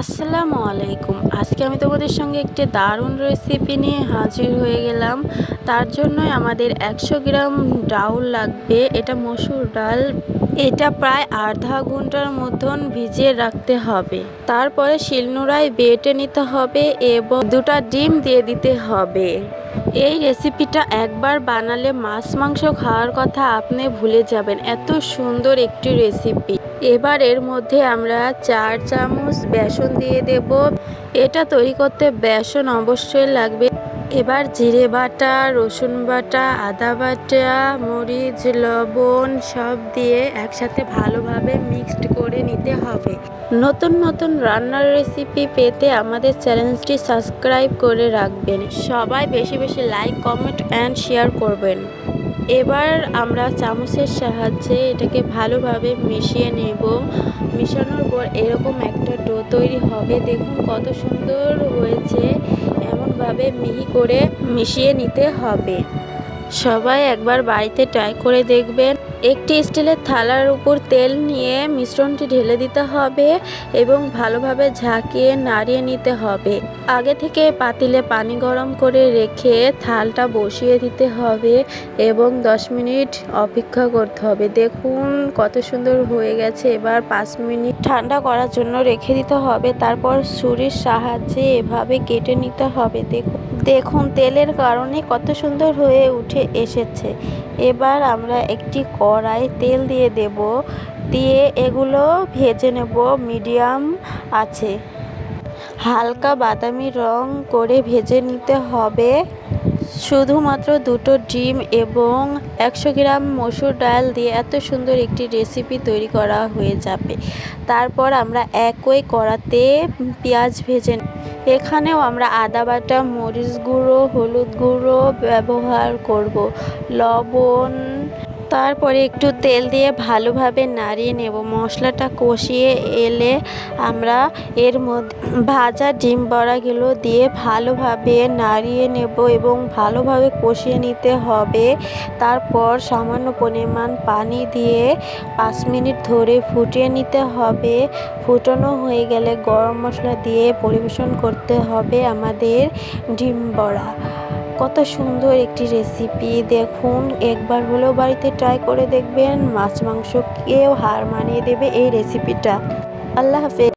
আসসালামু আলাইকুম। আজকে আমি তোমাদের সঙ্গে একটি দারুণ রেসিপি নিয়ে হাজির হয়ে গেলাম। তার জন্য আমাদের একশো গ্রাম ডাউল লাগবে। এটা মসুর ডাল এটা প্রায় আধা ঘণ্টার মতন ভিজিয়ে রাখতে হবে। তারপরে শিলনোড়ায় বেটে নিতে হবে এবং দুটা ডিম দিয়ে দিতে হবে। এই রেসিপিটা একবার বানালে মাছ মাংস খাওয়ার কথা আপনি ভুলে যাবেন। এত সুন্দর একটি রেসিপি। এবার এর মধ্যে আমরা চার চামচ বেসন দিয়ে দেব। এটা তৈরি করতে বেসন অবশ্যই লাগবে। এবার জিরে বাটা, রসুন বাটা, আদা বাটা, মরিচ, লবণ সব দিয়ে একসাথে ভালোভাবে মিক্সড করে নিতে হবে। নতুন নতুন রান্নার রেসিপি পেতে আমাদের চ্যানেলটি সাবস্ক্রাইব করে রাখবেন। সবাই বেশি বেশি লাইক কমেন্ট অ্যান্ড শেয়ার করবেন। এবার আমরা চামচের সাহায্যে এটাকে ভালোভাবে মিশিয়ে নেব। মিশানোর পর এরকম একটা ডো তৈরি হবে। দেখুন কত সুন্দর হয়েছে। এমনভাবে মিহি করে মিশিয়ে নিতে হবে। সবাই একবার বাড়িতে ট্রাই করে দেখবেন। একটি স্টিলের থালার উপর তেল নিয়ে মিশ্রণটি ঢেলে দিতে হবে এবং ভালোভাবে ঝাঁকিয়ে নাড়িয়ে নিতে হবে। আগে থেকে পাতিলে পানি গরম করে রেখে থালটা বসিয়ে দিতে হবে এবং 10 মিনিট অপেক্ষা করতে হবে। দেখুন কত সুন্দর হয়ে গেছে। এবার পাঁচ মিনিট ঠান্ডা করার জন্য রেখে দিতে হবে। তারপর ছুরির সাহায্যে এভাবে কেটে নিতে হবে। দেখুন দেখুন, তেলের কারণে কত সুন্দর হয়ে উঠে এসেছে। এবার আমরা একটি কড়াই তেল দিয়ে দেব, দিয়ে এগুলো ভেজে নেব মিডিয়াম আছে। হালকা বাদামি রং করে ভেজে নিতে হবে। শুধুমাত্র দুটো ডিম এবং একশো গ্রাম মসুর ডাল দিয়ে এত সুন্দর একটি রেসিপি তৈরি করা হয়ে যাবে। তারপর আমরা একই কড়াতে পেঁয়াজ ভেজে এখানেও আমরা আদা বাটা মরিচ গুঁড়ো হলুদ গুঁড়ো ব্যবহার করব। লবণ তারপরে একটু তেল দিয়ে ভালোভাবে নাড়িয়ে নেব। মশলাটা কষিয়ে এলে আমরা এর মধ্যে ভাজা ডিম বড়াগুলো দিয়ে ভালোভাবে নাড়িয়ে নেব এবং ভালোভাবে কষিয়ে নিতে হবে। তারপর সামান্য পরিমাণ পানি দিয়ে পাঁচ মিনিট ধরে ফুটিয়ে নিতে হবে। ফুটানো হয়ে গেলে গরম মশলা দিয়ে পরিবেশন করতে হবে আমাদের ডিম বড়া। কত সুন্দর একটি রেসিপি দেখুন, একবার হলেও বাড়িতে ট্রাই করে দেখবেন, মাছ, মাংস কেউ হার মানিয়ে দেবে এই রেসিপিটা আল্লাহ হাফেজ।